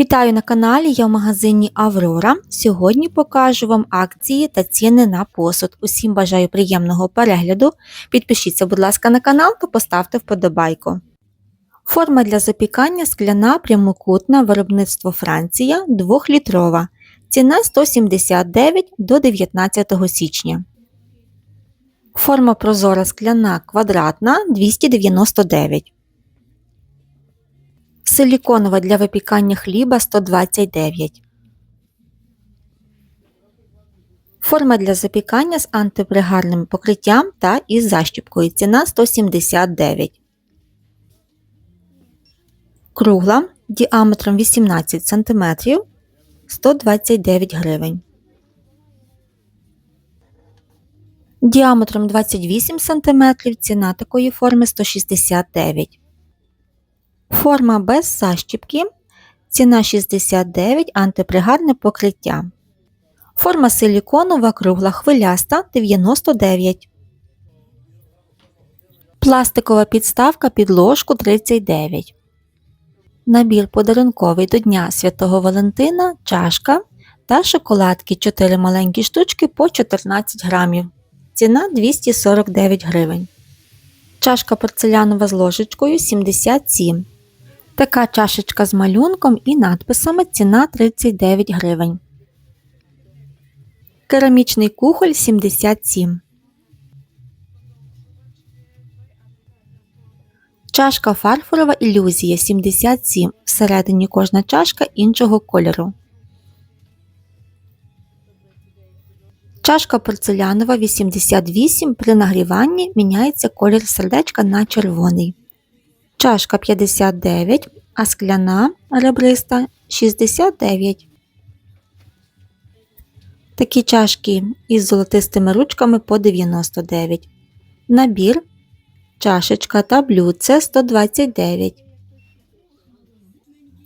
Вітаю на каналі, я в магазині Аврора. Сьогодні покажу вам акції та ціни на посуд. Усім бажаю приємного перегляду. Підпишіться, будь ласка, на канал та поставте вподобайку. Форма для запікання скляна прямокутна виробництво Франція 2-літрова. Ціна 179 до 19 січня. Форма прозора скляна квадратна 299. Силіконова для випікання хліба 129. Форма для запікання з антипригарним покриттям та із защіпкою. Ціна 179. Кругла діаметром 18 см 129 гривень. Діаметром 28 см ціна такої форми 169 Форма без защіпки. Ціна 69 антипригарне покриття. Форма силіконова кругла хвиляста 99. Пластикова підставка під ложку 39. Набір подарунковий до Дня Святого Валентина, чашка та шоколадки 4 маленькі штучки по 14 грамів. Ціна 249 гривень. Чашка порцелянова з ложечкою 77 Така чашечка з малюнком і надписами ціна 39 гривень. Керамічний кухоль 77. Чашка фарфорова ілюзія 77. Всередині кожна чашка іншого кольору. Чашка порцелянова 88. При нагріванні міняється колір сердечка на червоний. Чашка 59, а скляна ребриста 69. Такі чашки із золотистими ручками по 99. Набір, чашечка та блюдце 129.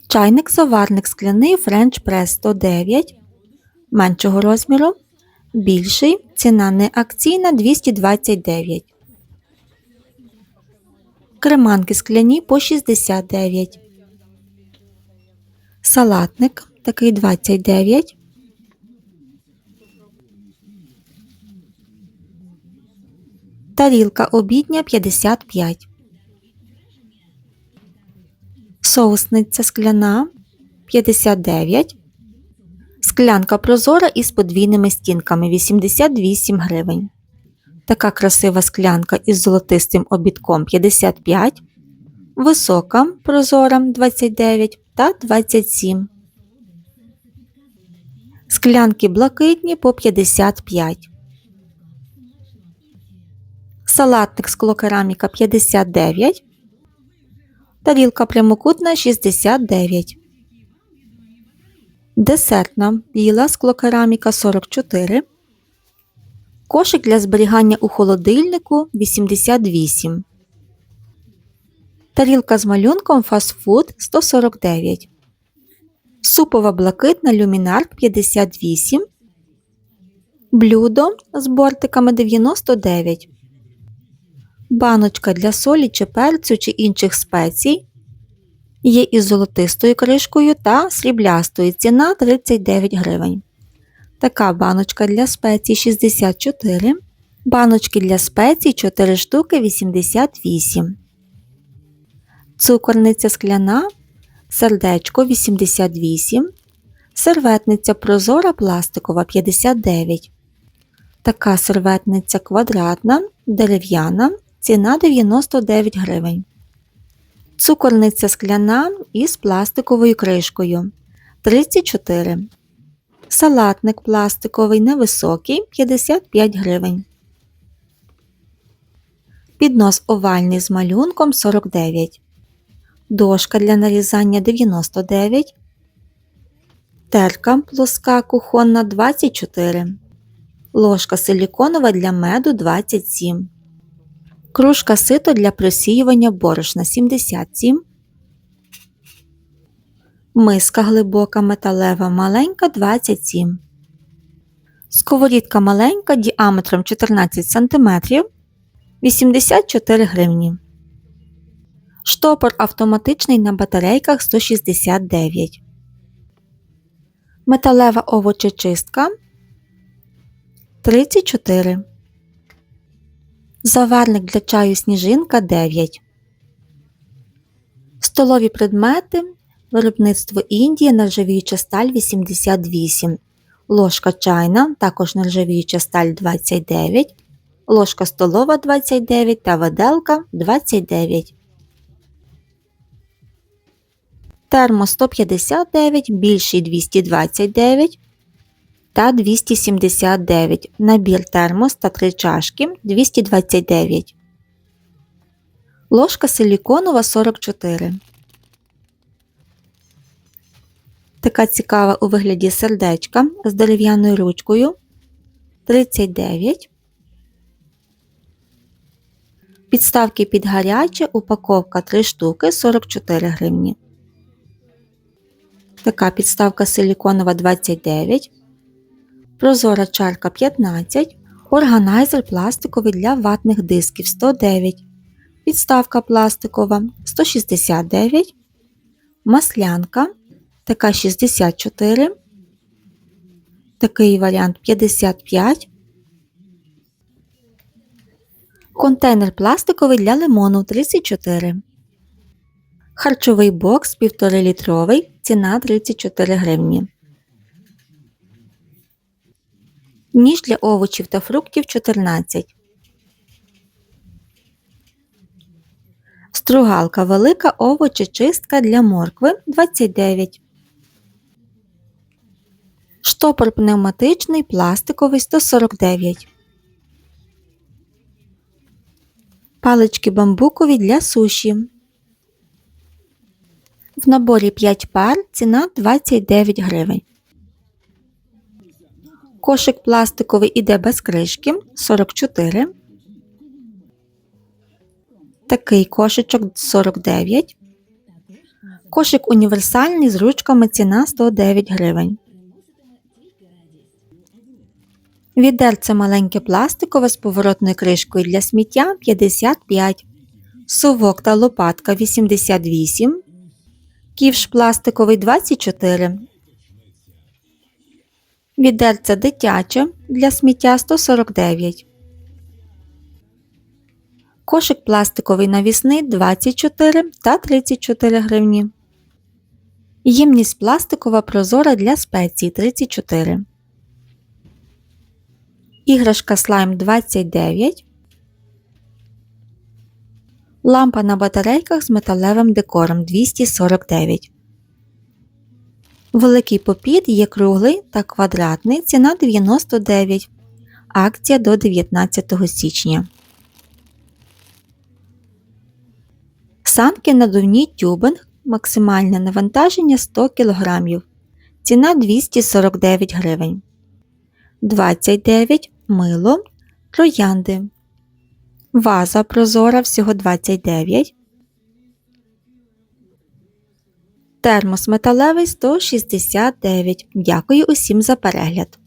Чайник заварник скляний French Press 109 меншого розміру. Більший ціна не акційна 229. Креманки скляні по 69. Салатник такий 29. Тарілка обідня 55. Соусниця скляна 59. Склянка прозора із подвійними стінками 88 гривень. Така красива склянка із золотистим обідком 55, висока прозора 29 та 27. Склянки блакитні по 55. Салатник склокераміка 59. Тарілка прямокутна 69. Десертна біла склокераміка 44. Кошик для зберігання у холодильнику 88. Тарілка з малюнком фастфуд 149. Супова блакитна люмінарк 58. Блюдо з бортиками 99. Баночка для солі чи перцю чи інших спецій. Є із золотистою кришкою та сріблястою. Ціна 39 гривень. Така баночка для спецій 64. Баночки для спецій 4 штуки 88. Цукорниця скляна. Сердечко 88. Серветниця прозора пластикова 59. Така серветниця квадратна, дерев'яна. Ціна 99 гривень. Цукорниця скляна із пластиковою кришкою 34. Салатник пластиковий невисокий 55 гривень. Піднос овальний з малюнком 49. Дошка для нарізання 99. Терка плоска кухонна 24. Ложка силіконова для меду 27. Кружка сито для просіювання борошна 77. Миска глибока металева маленька 27. Сковорідка маленька діаметром 14 см 84 гривні. Штопор автоматичний на батарейках 169 Металева овочечистка 34. Заварник для чаю сніжинка 9. Столові предмети. Виробництво Індії нержавіюча сталь 88. Ложка чайна, також нержавіюча сталь 29. Ложка столова 29 та виделка 29. Термо 159, більший 229 та 279. Набір термос та 3 чашки 229. Ложка силіконова 44. Така цікава у вигляді сердечка з дерев'яною ручкою 39. Підставки під гаряче, упаковка 3 штуки 44 гривні. Така підставка силіконова 29. Прозора чарка 15. Органайзер пластиковий для ватних дисків 109. Підставка пластикова 169. Маслянка. Така 64. Такий варіант 55. Контейнер пластиковий для лимону 34. Харчовий бокс 1,5 літровий. Ціна 34 гривні. Ніж для овочів та фруктів 14. Стругалка велика овочечистка для моркви 29. Штопор пневматичний пластиковий 149. Палички бамбукові для суші. В наборі 5 пар ціна 29 гривень. Кошик пластиковий іде без кришки 44. Такий кошичок 49. Кошик універсальний з ручками ціна 109 гривень. Відерце маленьке пластикове з поворотною кришкою для сміття 55. Сувок та лопатка 88. Ківш пластиковий 24. Відерце дитяче для сміття 149. Кошик пластиковий навісний 24 та 34 гривні. Ємність пластикова прозора для спецій 34. Іграшка слайм 29. Лампа на батарейках з металевим декором 249. Великий попід є круглий та квадратний. Ціна 99. Акція до 19 січня. Санки надувні тюбинг. Максимальне навантаження 100 кг. Ціна 249 гривень. 29 мило. Троянди. Ваза прозора всього 29. Термос металевий 169. Дякую усім за перегляд.